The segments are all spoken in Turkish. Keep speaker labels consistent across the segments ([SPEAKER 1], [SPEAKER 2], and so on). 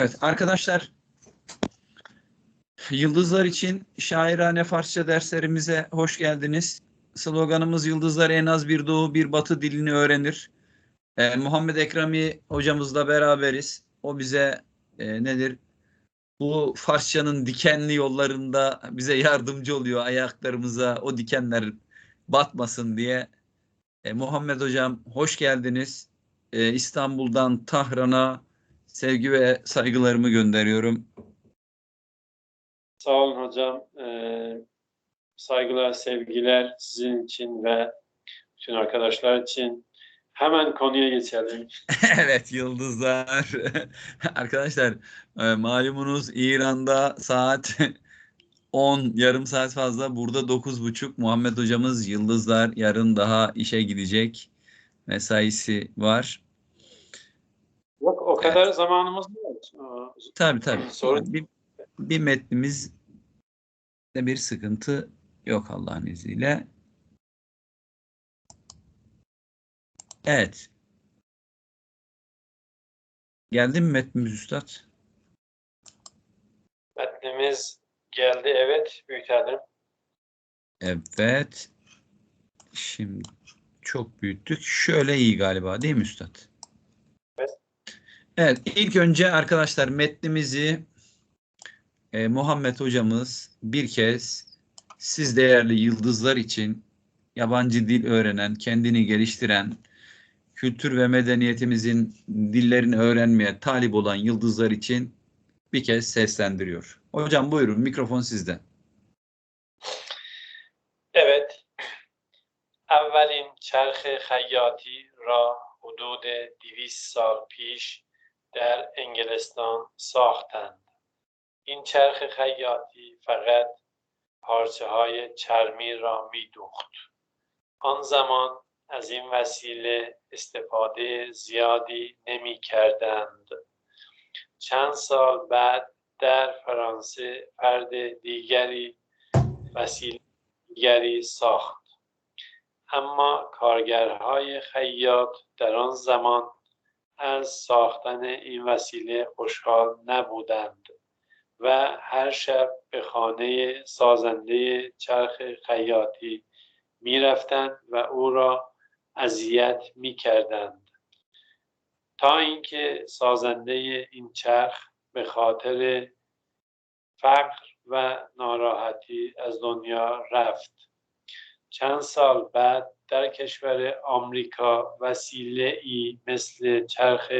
[SPEAKER 1] Evet arkadaşlar Yıldızlar için şairane Farsça derslerimize hoş geldiniz. Sloganımız Yıldızlar en az bir doğu bir batı dilini öğrenir. Ee, Muhammed Ekremi hocamızla beraberiz. O bize e, nedir? Bu Farsçanın dikenli yollarında bize yardımcı oluyor. Ayaklarımıza o dikenler batmasın diye. E, Muhammed hocam hoş geldiniz. E, İstanbul'dan Tahran'a sevgi ve saygılarımı gönderiyorum.
[SPEAKER 2] Sağ olun hocam. Ee, saygılar, sevgiler sizin için ve bütün arkadaşlar için. Hemen konuya geçelim.
[SPEAKER 1] evet yıldızlar. Arkadaşlar e, malumunuz İran'da saat 10 yarım saat fazla burada 9.30 Muhammed hocamız yıldızlar yarın daha işe gidecek mesaisi var.
[SPEAKER 2] Kadar zamanımız var.
[SPEAKER 1] Tabii tabii.
[SPEAKER 2] Sorun-
[SPEAKER 1] Bir, bir metnimizde bir sıkıntı yok Allah'ın izniyle. Evet. Geldi mi metnimiz üstad?
[SPEAKER 2] Metnimiz geldi evet büyütelim.
[SPEAKER 1] Evet. Şimdi çok büyüttük. Şöyle iyi galiba değil mi üstad?
[SPEAKER 2] Evet.
[SPEAKER 1] Evet. ilk önce arkadaşlar metnimizi e, Muhammed hocamız bir kez siz değerli yıldızlar için yabancı dil öğrenen, kendini geliştiren, kültür ve medeniyetimizin dillerini öğrenmeye talip olan yıldızlar için bir kez seslendiriyor. Hocam buyurun mikrofon sizde.
[SPEAKER 2] Evet. اولین چرخ خیاطی را حدود 200 سال پیش در انگلستان ساختند. این چرخ خیاطی فقط پارچه های چرمی را می دوخت. آن زمان از این وسیله استفاده زیادی نمی کردند. چند سال بعد در فرانسه فرد دیگری وسیله دیگری ساخت. اما کارگرهای خیاط در آن زمان از ساختن این وسیله خوشحال نبودند و هر شب به خانه سازنده چرخ خیاطی می رفتند و او را اذیت می کردند تا اینکه سازنده این چرخ به خاطر فقر و ناراحتی از دنیا رفت. چند سال بعد در کشور آمریکا وسیله ای مثل چرخ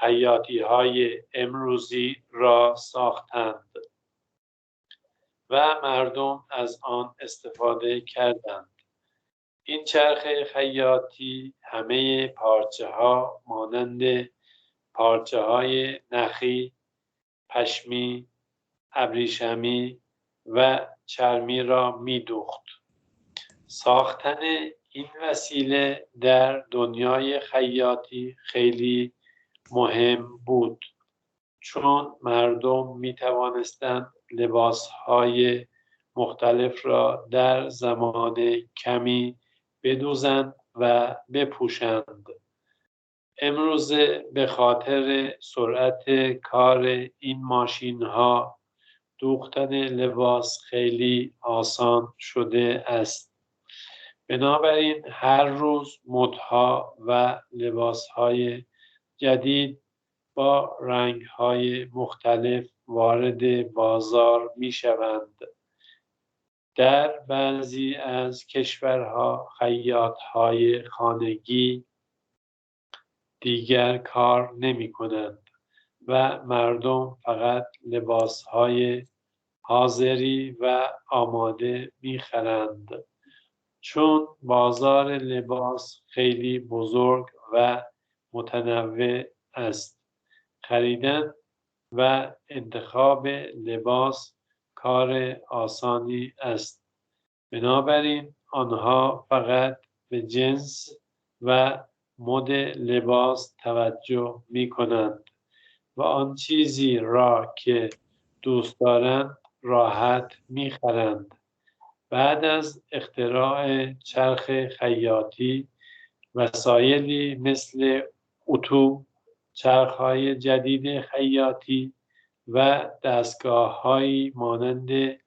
[SPEAKER 2] حیاتی های امروزی را ساختند و مردم از آن استفاده کردند این چرخ خیاطی همه پارچه ها مانند پارچه های نخی، پشمی، ابریشمی و چرمی را می دوخت. ساختن این وسیله در دنیای خیاطی خیلی مهم بود. چون مردم می توانستند لباس های مختلف را در زمان کمی بدوزند و بپوشند. امروزه به خاطر سرعت کار این ماشین ها دوختن لباس خیلی آسان شده است. بنابراین هر روز مدها و لباسهای جدید با رنگهای مختلف وارد بازار می شوند. در بعضی از کشورها خیاطهای خانگی دیگر کار نمی کنند و مردم فقط لباسهای حاضری و آماده می خرند. چون بازار لباس خیلی بزرگ و متنوع است. خریدن و انتخاب لباس کار آسانی است. بنابراین آنها فقط به جنس و مد لباس توجه می کنند و آن چیزی را که دوست دارند راحت می خرند بعد از اختراع چرخ خیاطی وسایلی مثل اتو، چرخهای جدید خیاطی و دستگاههایی مانند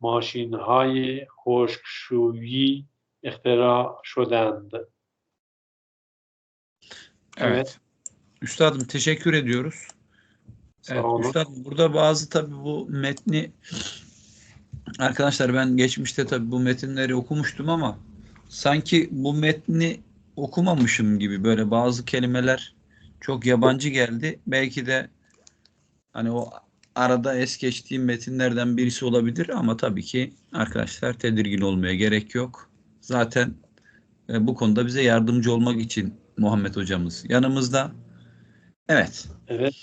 [SPEAKER 2] ماشینهای خشکشویی اختراع شدند.
[SPEAKER 1] Evet. Üstadım teşekkür ediyoruz. Evet, üstadım burada bazı tabii bu metni arkadaşlar ben geçmişte tabii bu metinleri okumuştum ama sanki bu metni okumamışım gibi böyle bazı kelimeler çok yabancı geldi. Belki de hani o arada es geçtiğim metinlerden birisi olabilir ama tabii ki arkadaşlar tedirgin olmaya gerek yok. Zaten e, bu konuda bize yardımcı olmak için Muhammed hocamız yanımızda. Evet.
[SPEAKER 2] Evet.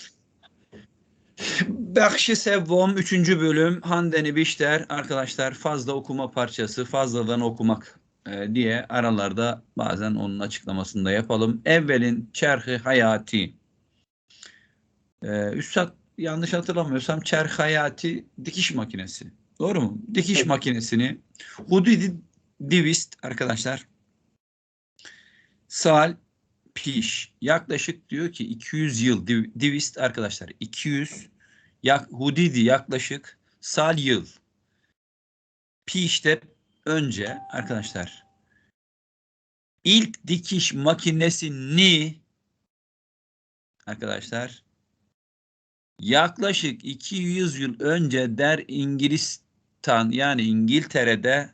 [SPEAKER 1] Bakşı Sevvom 3. bölüm Handeni Bişter arkadaşlar fazla okuma parçası fazladan okumak e, diye aralarda bazen onun açıklamasını da yapalım. Evvelin çerhi hayati e, Üstad yanlış hatırlamıyorsam çerh hayati dikiş makinesi. Doğru mu? Dikiş
[SPEAKER 2] Evet.
[SPEAKER 1] makinesini Hudidi Divist arkadaşlar Sal Piş yaklaşık diyor ki 200 yıl div- divist arkadaşlar 200 yak, Hudidi yaklaşık sal yıl Piş'te önce arkadaşlar ilk dikiş makinesini arkadaşlar yaklaşık 200 yıl önce der İngilizistan yani İngiltere'de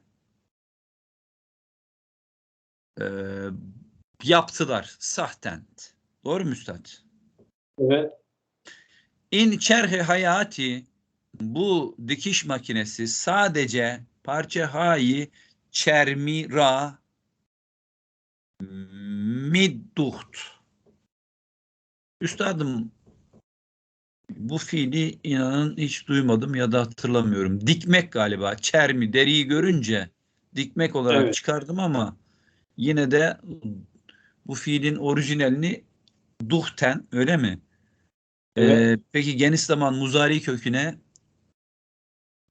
[SPEAKER 1] eee yaptılar sahten. Doğru mu üstad?
[SPEAKER 2] Evet.
[SPEAKER 1] İn çerhi hayati bu dikiş makinesi sadece parça hayi çermira midduht. Üstadım bu fiili inanın hiç duymadım ya da hatırlamıyorum. Dikmek galiba. Çermi deriyi görünce dikmek olarak
[SPEAKER 2] Evet.
[SPEAKER 1] çıkardım ama yine de bu fiilin orijinalini duhten öyle mi?
[SPEAKER 2] Evet.
[SPEAKER 1] Ee, peki geniş zaman muzari köküne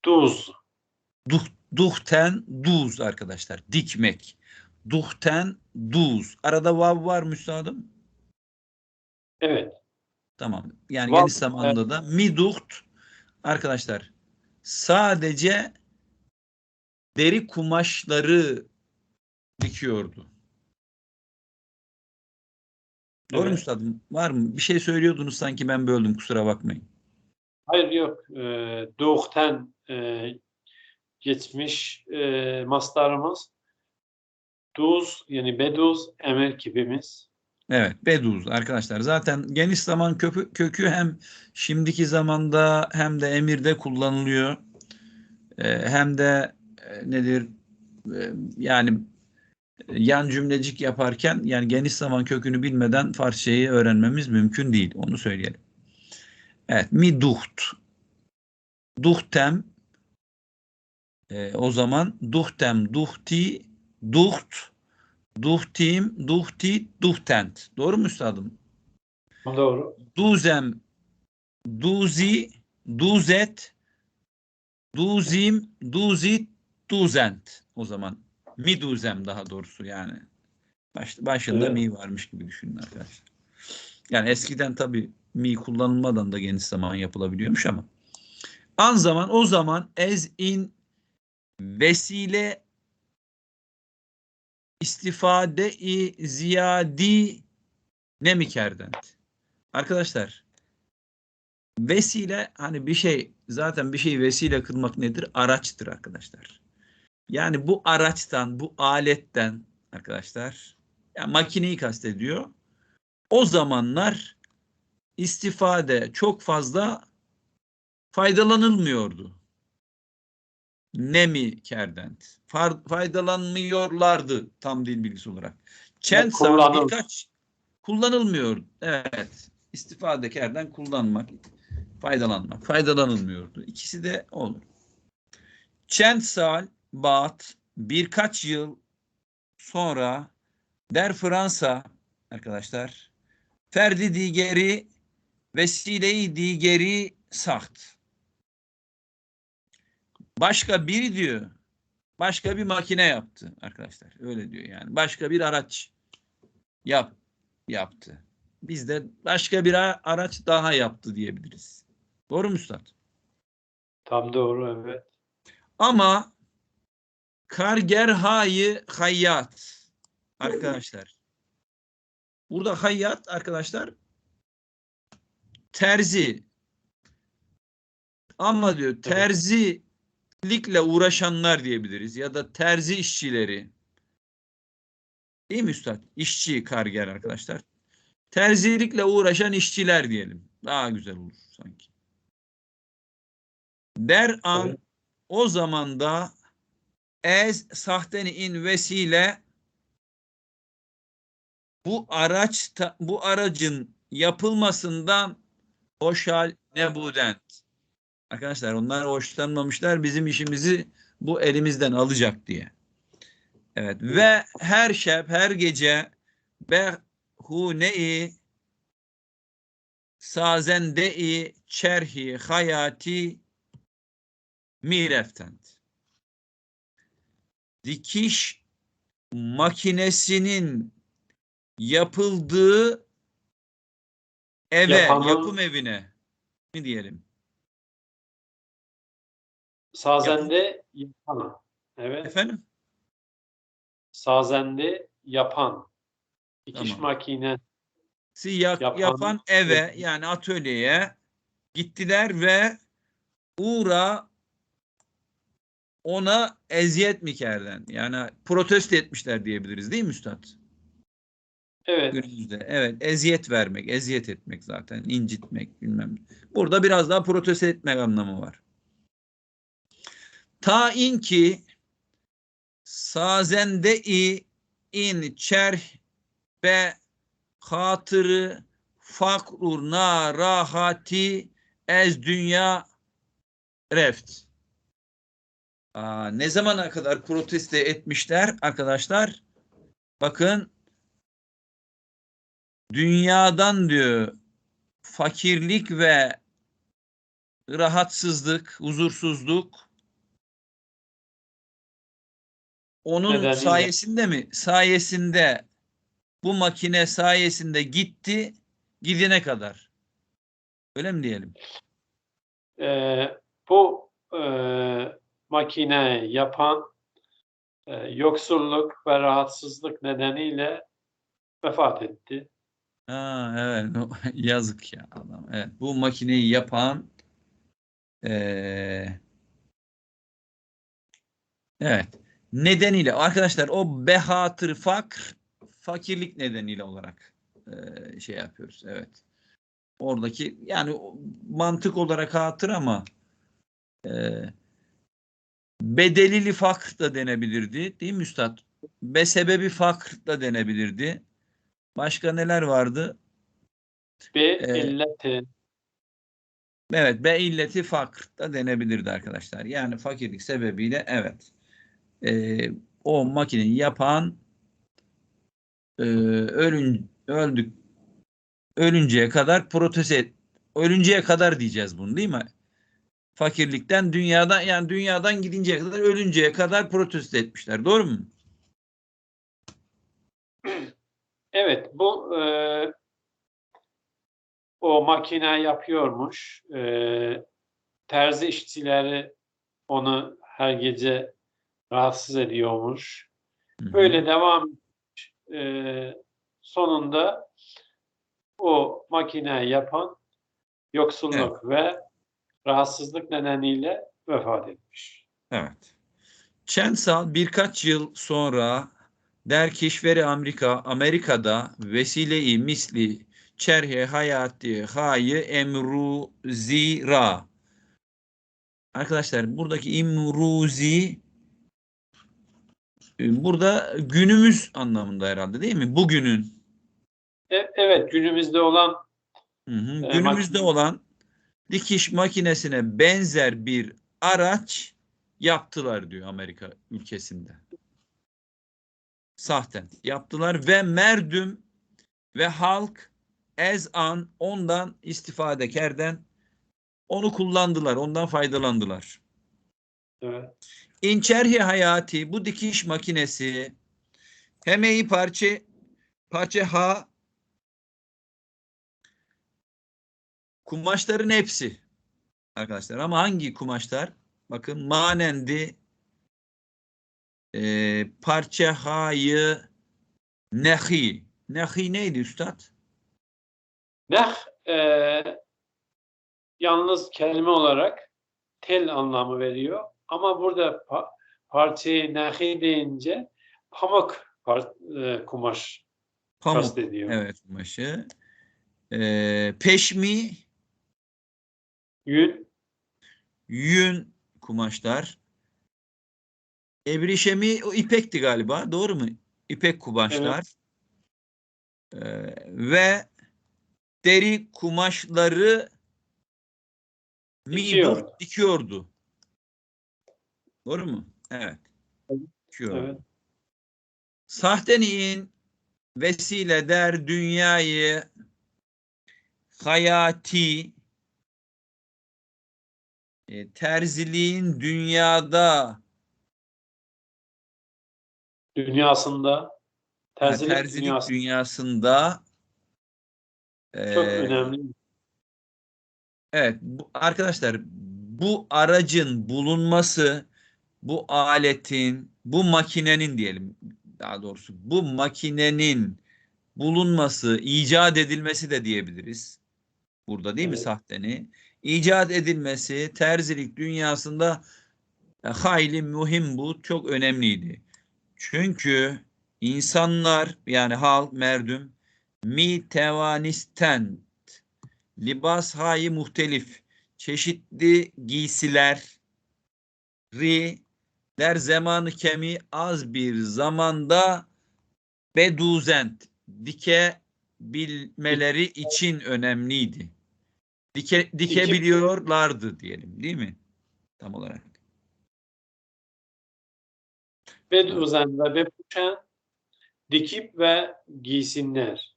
[SPEAKER 2] Tuz.
[SPEAKER 1] duh, duhten duz arkadaşlar. Dikmek. Duhten duz. Arada vav var mı üstadım?
[SPEAKER 2] Evet.
[SPEAKER 1] Tamam. Yani
[SPEAKER 2] Vav,
[SPEAKER 1] geniş zamanda da miduht arkadaşlar sadece deri kumaşları dikiyordu. Doğru mu
[SPEAKER 2] Evet.
[SPEAKER 1] üstadım? Var mı? Bir şey söylüyordunuz sanki ben böldüm kusura bakmayın.
[SPEAKER 2] Hayır yok. E, doğuktan e, geçmiş e, mastarımız Duz yani beduz emel kibimiz.
[SPEAKER 1] Evet, Beduz arkadaşlar. Zaten geniş zaman kökü, kökü hem şimdiki zamanda hem de emirde kullanılıyor. Ee, hem de e, nedir e, yani e, yan cümlecik yaparken yani geniş zaman kökünü bilmeden Farsçayı öğrenmemiz mümkün değil. Onu söyleyelim. Evet, mi duht. Duhtem e, o zaman duhtem, duhti, duht, duhtim, duhti, duhtent. Doğru mu üstadım?
[SPEAKER 2] Doğru.
[SPEAKER 1] Duzem, duzi, duzet, duzim, duzit, duzent. O zaman mi duzem daha doğrusu yani. Baş, başında
[SPEAKER 2] Evet.
[SPEAKER 1] mi varmış gibi düşünün arkadaşlar. Yani eskiden tabii mi kullanılmadan da geniş zaman yapılabiliyormuş ama. An zaman o zaman ez in vesile istifade-i ziyadi ne mikerdent. Arkadaşlar vesile hani bir şey zaten bir şey vesile kılmak nedir? Araçtır arkadaşlar. Yani bu araçtan, bu aletten arkadaşlar yani makineyi kastediyor. O zamanlar istifade çok fazla faydalanılmıyordu. Nemi kerdent. Faydalanmıyorlardı tam dil bilgisi olarak. Çelsa
[SPEAKER 2] kullanıl-
[SPEAKER 1] birkaç kullanılmıyor. Evet. İstifadekardan kullanmak, faydalanmak. Faydalanılmıyordu. İkisi de olur. Çensal Bat birkaç yıl sonra der Fransa arkadaşlar ferdi digeri vesileyi digeri saht. Başka biri diyor. Başka bir makine yaptı arkadaşlar. Öyle diyor yani. Başka bir araç yap yaptı. Biz de başka bir araç daha yaptı diyebiliriz. Doğru mu üstad?
[SPEAKER 2] Tam doğru evet.
[SPEAKER 1] Ama kargerhayı hayyat arkadaşlar. Burada hayyat arkadaşlar terzi. Ama diyor terzilikle uğraşanlar diyebiliriz ya da terzi işçileri. Değil mi üstad? İşçi karger arkadaşlar. Terzilikle uğraşan işçiler diyelim. Daha güzel olur sanki. Der an o zaman da ez sahteni in vesile bu araç bu aracın yapılmasından hoşal nebudent. Arkadaşlar onlar hoşlanmamışlar bizim işimizi bu elimizden alacak diye. Evet ve her şeb her gece behunei sazendei çerhi hayati mireftent. Dikiş makinesinin yapıldığı eve,
[SPEAKER 2] Yapanın-
[SPEAKER 1] yapım evine mi diyelim?
[SPEAKER 2] Sazende yapan. Evet.
[SPEAKER 1] Efendim?
[SPEAKER 2] Sazende yapan. Dikiş
[SPEAKER 1] Tamam.
[SPEAKER 2] makine.
[SPEAKER 1] Si yak-
[SPEAKER 2] Yapan-
[SPEAKER 1] yapan eve yani atölyeye gittiler ve Uğra ona eziyet mikerden yani protesto etmişler diyebiliriz değil mi üstad?
[SPEAKER 2] Evet.
[SPEAKER 1] Günümüzde. Evet eziyet vermek, eziyet etmek zaten incitmek bilmem. Burada biraz daha protesto etmek anlamı var. Ta in ki sazende-i in çerh be hatırı fakru na rahati ez dünya reft. Aa, ne zamana kadar protesto etmişler arkadaşlar? Bakın dünyadan diyor fakirlik ve rahatsızlık, huzursuzluk onun
[SPEAKER 2] Nedeniyle.
[SPEAKER 1] sayesinde mi? Sayesinde bu makine sayesinde gitti gidene kadar. Öyle mi diyelim?
[SPEAKER 2] Ee, bu e, makine yapan e, yoksulluk ve rahatsızlık nedeniyle vefat etti.
[SPEAKER 1] Ha, evet yazık ya adam. Evet, bu makineyi yapan eee, evet nedeniyle arkadaşlar o behatır fakr fakirlik nedeniyle olarak eee, şey yapıyoruz. Evet. Oradaki yani mantık olarak hatır ama eee bedelili fakr da denebilirdi. Değil mi üstad? Be sebebi fakr da denebilirdi. Başka neler vardı?
[SPEAKER 2] Be
[SPEAKER 1] Ee,
[SPEAKER 2] illeti
[SPEAKER 1] Evet, be illeti fakr da denebilirdi arkadaşlar. Yani fakirlik sebebiyle evet. Ee, o makineyi yapan e, ölün öldük ölünceye kadar protesto et, ölünceye kadar diyeceğiz bunu değil mi? Fakirlikten dünyadan yani dünyadan gidinceye kadar ölünceye kadar protesto etmişler. Doğru mu?
[SPEAKER 2] Evet, bu e, o makine yapıyormuş. E, terzi işçileri onu her gece rahatsız ediyormuş. Böyle devam. E, sonunda o makine yapan yoksulluk ve rahatsızlık nedeniyle vefat etmiş.
[SPEAKER 1] Evet. Çensal birkaç yıl sonra der keşveri Amerika Amerika'da vesile-i misli çerhe hayati hayı emruzira. Arkadaşlar buradaki imruzi e, burada günümüz anlamında herhalde değil mi? Bugünün
[SPEAKER 2] E, evet, günümüzde olan
[SPEAKER 1] Hı hı.
[SPEAKER 2] E,
[SPEAKER 1] Günümüzde olan dikiş makinesine benzer bir araç yaptılar diyor Amerika ülkesinde. Sahten yaptılar ve merdüm ve halk ezan ondan istifadekerden onu kullandılar, ondan faydalandılar.
[SPEAKER 2] evet,
[SPEAKER 1] İnçerhi hayati bu dikiş makinesi hemeyi parça parça ha kumaşların hepsi arkadaşlar ama hangi kumaşlar? Bakın manendi e, parça hayı nehi. Nehi neydi üstad?
[SPEAKER 2] Neh e, yalnız kelime olarak tel anlamı veriyor. Ama burada pa- parçayı nehi deyince pamuk par- e, kumaş
[SPEAKER 1] Pamuk.
[SPEAKER 2] kastediyor.
[SPEAKER 1] Evet kumaşı. E, peşmi,
[SPEAKER 2] Yün,
[SPEAKER 1] yün kumaşlar. Ebrişemi o ipekti galiba. Doğru mu? İpek kumaşlar. Ee, ve deri kumaşları
[SPEAKER 2] Dikiyor.
[SPEAKER 1] mibur dikiyordu. Doğru mu? Evet. Dikiyordu.
[SPEAKER 2] evet.
[SPEAKER 1] Sahteniğin vesile der dünyayı hayati e, terziliğin dünyada
[SPEAKER 2] dünyasında terzilik,
[SPEAKER 1] terzilik
[SPEAKER 2] dünyası
[SPEAKER 1] dünyasında
[SPEAKER 2] çok
[SPEAKER 1] e,
[SPEAKER 2] önemli.
[SPEAKER 1] Evet bu, arkadaşlar bu aracın bulunması bu aletin bu makinenin diyelim daha doğrusu bu makinenin bulunması icat edilmesi de diyebiliriz. Burada değil mi
[SPEAKER 2] Evet.
[SPEAKER 1] sahteni? İcat edilmesi terzilik dünyasında e, hayli mühim bu çok önemliydi. Çünkü insanlar yani halk merdüm mi tevanisten libas hayi muhtelif çeşitli giysiler ri der zamanı kemi az bir zamanda beduzent dike bilmeleri için önemliydi. Dike, dikebiliyorlardı diyelim değil mi? Tam olarak.
[SPEAKER 2] Beduzen ve bepuşen dikip ve giysinler.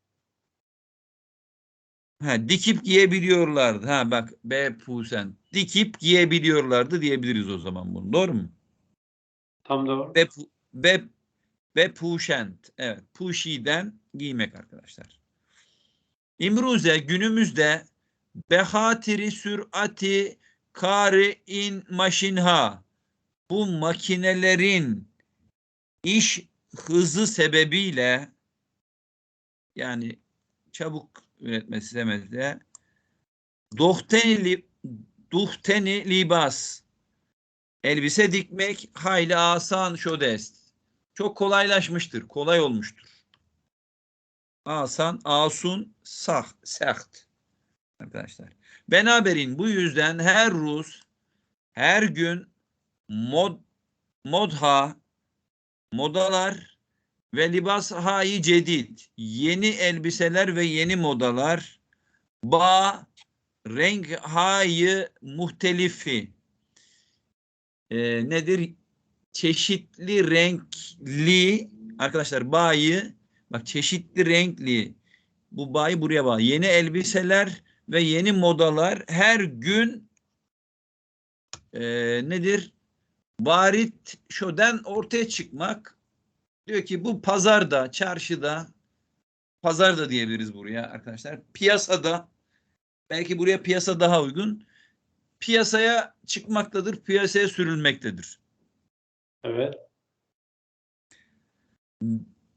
[SPEAKER 1] Ha, dikip giyebiliyorlardı. Ha bak be pusen. Dikip giyebiliyorlardı diyebiliriz o zaman bunu. Doğru mu?
[SPEAKER 2] Tam doğru.
[SPEAKER 1] Ve ve ve puşent. Evet, puşiden giymek arkadaşlar. İmruze günümüzde behatiri sürati kari in maşinha bu makinelerin iş hızı sebebiyle yani çabuk üretmesi sebebiyle dohteni, li- duhteni libas elbise dikmek hayli asan şodest. Çok kolaylaşmıştır, kolay olmuştur. Asan, asun, sah, seht. Arkadaşlar. Benaberin bu yüzden her Rus her gün mod modha modalar ve libas hayi cedid yeni elbiseler ve yeni modalar ba renk hayi muhtelifi e, nedir? Çeşitli renkli arkadaşlar bayı bak çeşitli renkli bu bayı buraya bağlı. Yeni elbiseler ve yeni modalar her gün e, nedir? Varit şöden ortaya çıkmak diyor ki bu pazarda, çarşıda pazarda diyebiliriz buraya arkadaşlar. Piyasada belki buraya piyasa daha uygun. Piyasaya çıkmaktadır, piyasaya sürülmektedir.
[SPEAKER 2] Evet.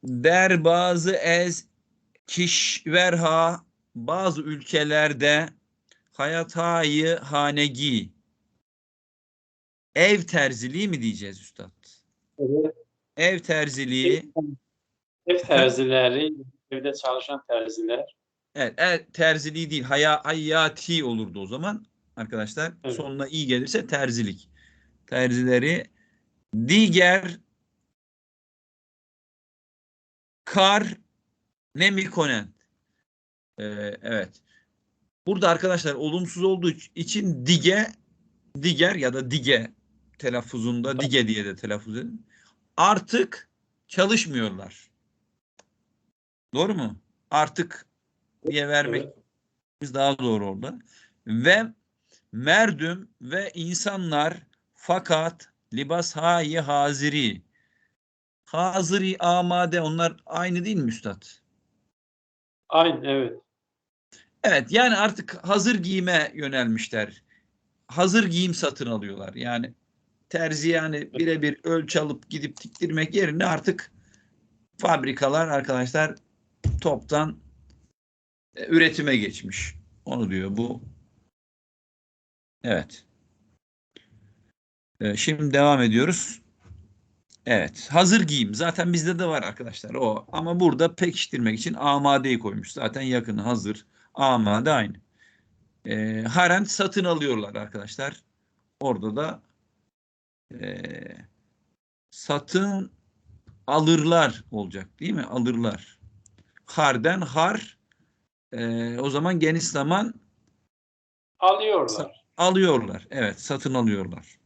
[SPEAKER 1] Der bazı ez kişverha bazı ülkelerde hayatayı hanegi ev terziliği mi diyeceğiz üstad?
[SPEAKER 2] evet.
[SPEAKER 1] Ev terziliği
[SPEAKER 2] Ev terzileri, evde çalışan terziler.
[SPEAKER 1] evet, ev terziliği değil haya, hayati olurdu o zaman arkadaşlar.
[SPEAKER 2] Evet.
[SPEAKER 1] Sonuna iyi gelirse terzilik. Terzileri diğer kar nemikonen. Ee, evet. Burada arkadaşlar olumsuz olduğu için dige diger ya da dige telaffuzunda dige diye de telaffuz edin. Artık çalışmıyorlar. Doğru mu? Artık diye vermek
[SPEAKER 2] Evet.
[SPEAKER 1] daha doğru orada. Ve merdüm ve insanlar fakat libas hayi haziri haziri amade onlar aynı değil mi üstad?
[SPEAKER 2] Aynı evet.
[SPEAKER 1] Evet yani artık hazır giyime yönelmişler. Hazır giyim satın alıyorlar. Yani terzi yani birebir ölçü alıp gidip diktirmek yerine artık fabrikalar arkadaşlar toptan e, üretime geçmiş. Onu diyor bu. Evet. E, Şimdi devam ediyoruz. Evet. Hazır giyim. Zaten bizde de var arkadaşlar o. Ama burada pekiştirmek için amadeyi koymuş. Zaten yakın hazır. Amade aynı. E, haren satın alıyorlar arkadaşlar. Orada da e, satın alırlar olacak değil mi? Alırlar. Harden har e, o zaman geniş zaman
[SPEAKER 2] Alıyorlar.
[SPEAKER 1] alıyorlar. Evet satın alıyorlar.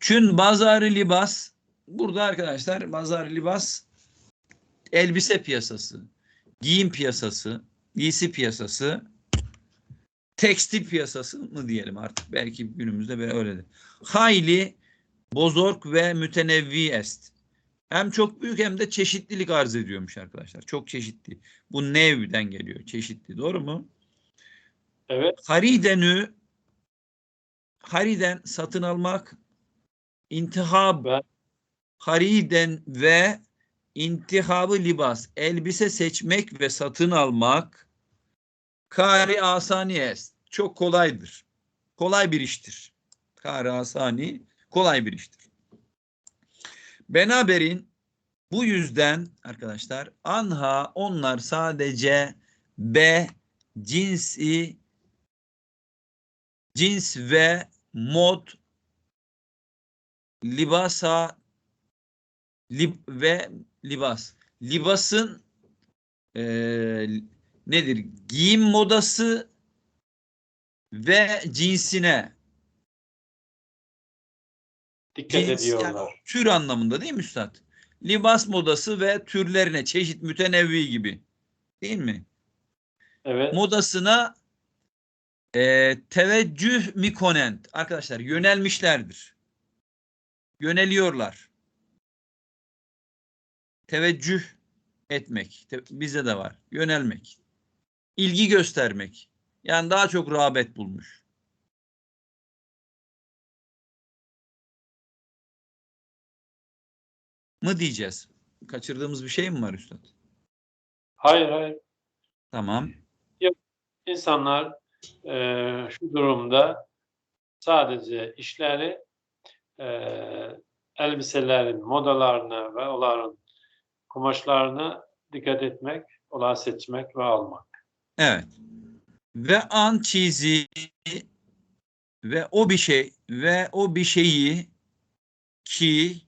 [SPEAKER 1] Çün bazarı libas burada arkadaşlar bazarı libas elbise piyasası, giyim piyasası, giysi piyasası, tekstil piyasası mı diyelim artık belki günümüzde böyle öyledir. Hayli bozork ve mütenevvi est. Hem çok büyük hem de çeşitlilik arz ediyormuş arkadaşlar. Çok çeşitli. Bu nevden geliyor. Çeşitli. Doğru mu?
[SPEAKER 2] Evet.
[SPEAKER 1] Haridenü hariden satın almak intihab
[SPEAKER 2] Ve-
[SPEAKER 1] hariden ve intihabı libas elbise seçmek ve satın almak kari asani est çok kolaydır. Kolay bir iştir. Kari asani kolay bir iştir. Benaberin bu yüzden arkadaşlar anha onlar sadece B cinsi cins ve mod libasa lib ve libas. Libasın eee, nedir? Giyim modası ve cinsine
[SPEAKER 2] Dikkat
[SPEAKER 1] cins yani
[SPEAKER 2] ediyorlar.
[SPEAKER 1] tür anlamında değil mi üstad? Libas modası ve türlerine çeşit mütenevvi gibi. Değil mi?
[SPEAKER 2] Evet.
[SPEAKER 1] modasına e, teveccüh mikonent arkadaşlar yönelmişlerdir. Yöneliyorlar. Teveccüh etmek. Te- bizde de var. Yönelmek. İlgi göstermek. Yani daha çok rağbet bulmuş. Mı diyeceğiz? Kaçırdığımız bir şey mi var üstad?
[SPEAKER 2] Hayır hayır.
[SPEAKER 1] Tamam.
[SPEAKER 2] İnsanlar eee, şu durumda sadece işleri eee, elbiselerin modalarına ve onların kumaşlarına dikkat etmek, ola seçmek ve almak.
[SPEAKER 1] Evet. Ve an çizi ve o bir şey ve o bir şeyi ki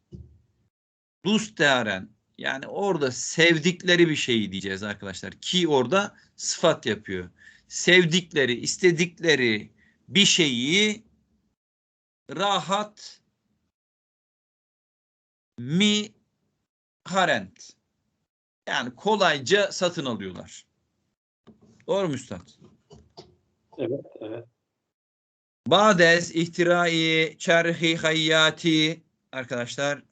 [SPEAKER 1] dusteren yani orada sevdikleri bir şeyi diyeceğiz arkadaşlar. Ki orada sıfat yapıyor. Sevdikleri, istedikleri bir şeyi rahat mi harent yani kolayca satın alıyorlar. Doğru mu üstad?
[SPEAKER 2] Evet, evet.
[SPEAKER 1] Bades ihtirai çerhi hayyati arkadaşlar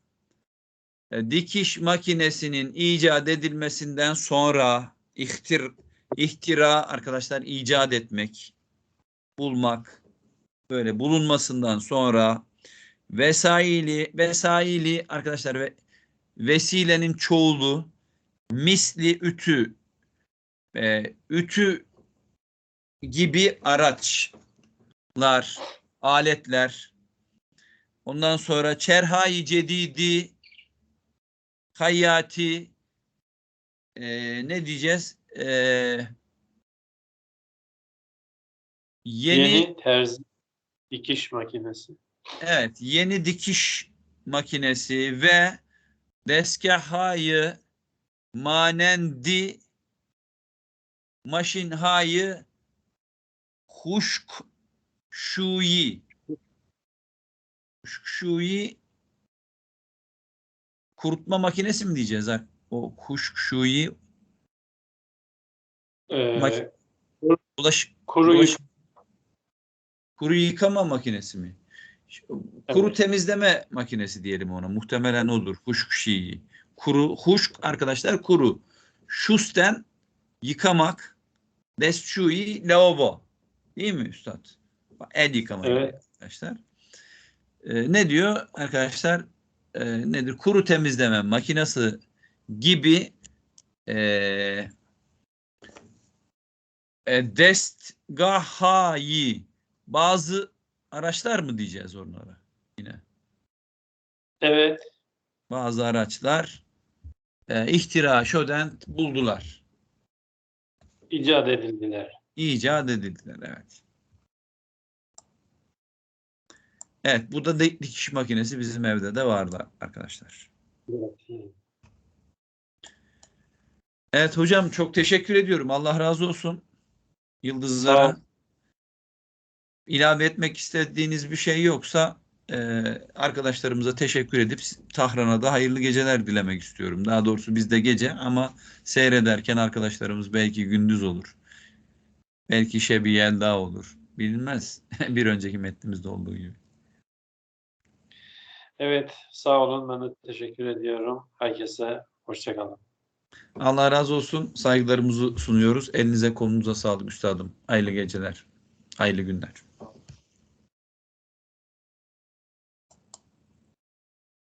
[SPEAKER 1] e, dikiş makinesinin icat edilmesinden sonra ihtir ihtira arkadaşlar icat etmek bulmak böyle bulunmasından sonra vesaili vesaili arkadaşlar ve vesilenin çoğulu misli ütü e, ütü gibi araçlar, aletler. Ondan sonra çerhai cedidi, hayyati, e, ne diyeceğiz? E, yeni,
[SPEAKER 2] Yeni terzi dikiş makinesi.
[SPEAKER 1] evet, yeni dikiş makinesi ve deskahayı manendi maşinhayı huşk şuyi huşk şuyi kurutma makinesi mi diyeceğiz? ha? O huşk şuyi ulaş,
[SPEAKER 2] kuru
[SPEAKER 1] ulaş- kuru yıkama makinesi mi? Kuru
[SPEAKER 2] Evet.
[SPEAKER 1] temizleme makinesi diyelim ona. Muhtemelen odur. Huşk şiyi. Kuru, huşk arkadaşlar kuru. Şusten yıkamak Desçui lavabo. Değil mi üstad? El yıkama
[SPEAKER 2] Evet.
[SPEAKER 1] arkadaşlar. Ee, ne diyor arkadaşlar? Ee, nedir? Kuru temizleme makinesi gibi ee, e, destgahayı bazı araçlar mı diyeceğiz onlara yine?
[SPEAKER 2] Evet.
[SPEAKER 1] Bazı araçlar e, ihtira şöden buldular.
[SPEAKER 2] icat edildiler.
[SPEAKER 1] İcat edildiler evet. Evet bu da dikiş makinesi bizim evde de vardı arkadaşlar.
[SPEAKER 2] Evet.
[SPEAKER 1] Evet hocam çok teşekkür ediyorum. Allah razı olsun. Yıldızlara ilave etmek istediğiniz bir şey yoksa e, arkadaşlarımıza teşekkür edip Tahran'a da hayırlı geceler dilemek istiyorum. Daha doğrusu bizde gece ama seyrederken arkadaşlarımız belki gündüz olur. Belki şebi yelda olur. Bilinmez. bir önceki metnimizde olduğu gibi.
[SPEAKER 2] Evet. Sağ olun. Ben de teşekkür ediyorum. Herkese hoşçakalın.
[SPEAKER 1] Allah razı olsun. Saygılarımızı sunuyoruz. Elinize kolunuza sağlık üstadım. Hayırlı geceler. Hayırlı günler.